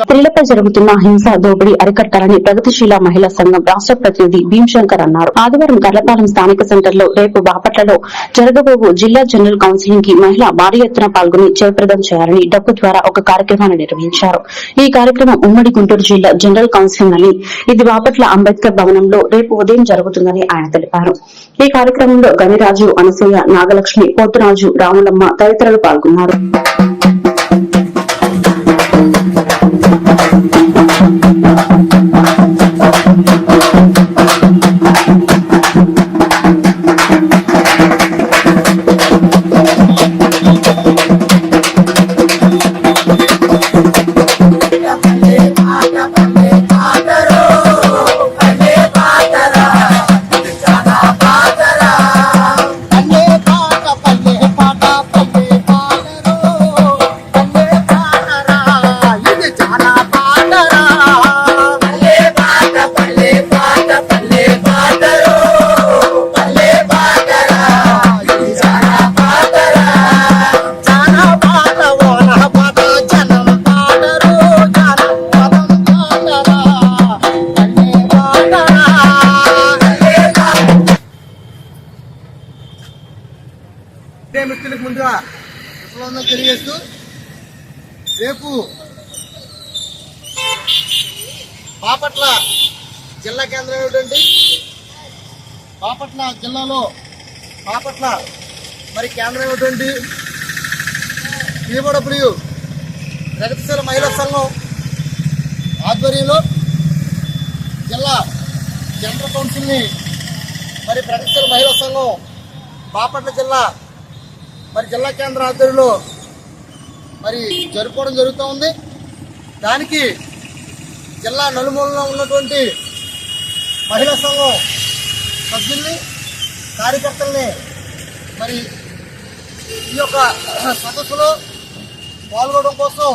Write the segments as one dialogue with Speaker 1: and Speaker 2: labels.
Speaker 1: స్త్రీలపై జరుగుతున్న హింస దోపిడీ అరికట్టాలని ప్రగతిశీల మహిళా సంఘం రాష్ట్ర ప్రతినిధి భీంశంకర్ అన్నారు. ఆదివారం కర్లపాలెం స్థానిక సెంటర్లో రేపు బాపట్లలో జరగబోవు జిల్లా జనరల్ కౌన్సిలింగ్కి మహిళ భారీ ఎత్తున పాల్గొని జయప్రదం చేయాలని డప్పు ద్వారా ఒక కార్యక్రమాన్ని నిర్వహించారు. ఈ కార్యక్రమం ఉమ్మడి గుంటూరు జిల్లా జనరల్ కౌన్సిలింగ్ అని ఇది బాపట్ల అంబేద్కర్ భవనంలో రేపు ఉదయం జరుగుతుందని ఆయన తెలిపారు. ఈ కార్యక్రమంలో గనిరాజు అనసూయ నాగలక్ష్మి పోతురాజు రాములమ్మ తదితరులు పాల్గొన్నారు.
Speaker 2: ఇదే
Speaker 3: మిత్రులకు ముందుగా విప్లవం తెలియజేస్తూ రేపు బాపట్ల జిల్లా కేంద్రం ఏమిటండి బాపట్ల జిల్లాలో బాపట్ల మరి కేంద్రం ఏమిటండి పీబడబ్ల్యూ ప్రగతిశీల మహిళా సంఘం ఆధ్వర్యంలో జిల్లా జనరల్ కౌన్సిల్ని మరి ప్రగతిశీల మహిళా సంఘం బాపట్ల జిల్లా మరి జిల్లా కేంద్ర ఆధ్వర్యంలో మరి జరుపుకోవడం జరుగుతూ ఉంది. దానికి జిల్లా నలుమూలలో ఉన్నటువంటి మహిళా సంఘం సభ్యుల్ని కార్యకర్తల్ని మరి ఈ యొక్క సదస్సులో పాల్గొనడం కోసం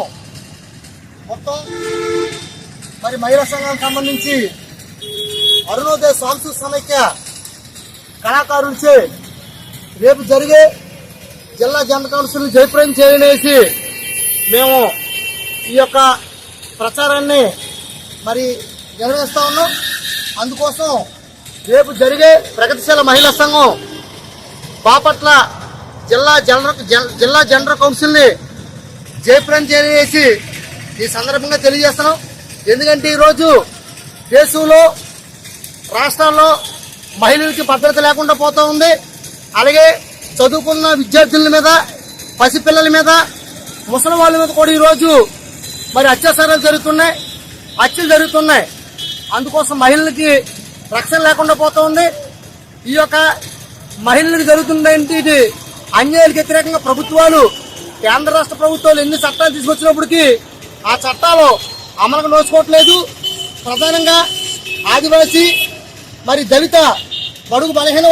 Speaker 3: మొత్తం మరి మహిళా సంఘానికి సంబంధించి అరుణోదయ సాంస్కృతిక సమైక్య కళాకారులచే రేపు జరిగే జిల్లా జనరల్ కౌన్సిల్ జయప్రయం చేయనేసి మేము ఈ యొక్క ప్రచారాన్ని మరి నిర్వహిస్తా ఉన్నాం. అందుకోసం రేపు జరిగే ప్రగతిశీల మహిళా సంఘం బాపట్ల జిల్లా జనరల్ జిల్లా జనరల్ కౌన్సిల్ని జయప్రయం చేయనేసి ఈ సందర్భంగా తెలియజేస్తున్నాం. ఎందుకంటే ఈరోజు దేశంలో రాష్ట్రాల్లో మహిళలకి భద్రత లేకుండా పోతూ ఉంది. అలాగే చదువుకున్న విద్యార్థుల మీద పసిపిల్లల మీద ముసలి వాళ్ళ మీద కూడా ఈరోజు మరి అత్యాచారాలు జరుగుతున్నాయి. హత్యలు జరుగుతున్నాయి. అందుకోసం మహిళలకి రక్షణ లేకుండా పోతుంది ఉంది. ఈ యొక్క మహిళలకు జరుగుతుందంటే ఇది అన్యాయాలకు వ్యతిరేకంగా ప్రభుత్వాలు కేంద్ర రాష్ట్ర ప్రభుత్వాలు ఎన్ని చట్టాలు తీసుకొచ్చినప్పటికీ ఆ చట్టాలు అమలుకు నోచుకోవట్లేదు. ప్రధానంగా ఆదివాసీ మరి దళిత బడుగు బలహీన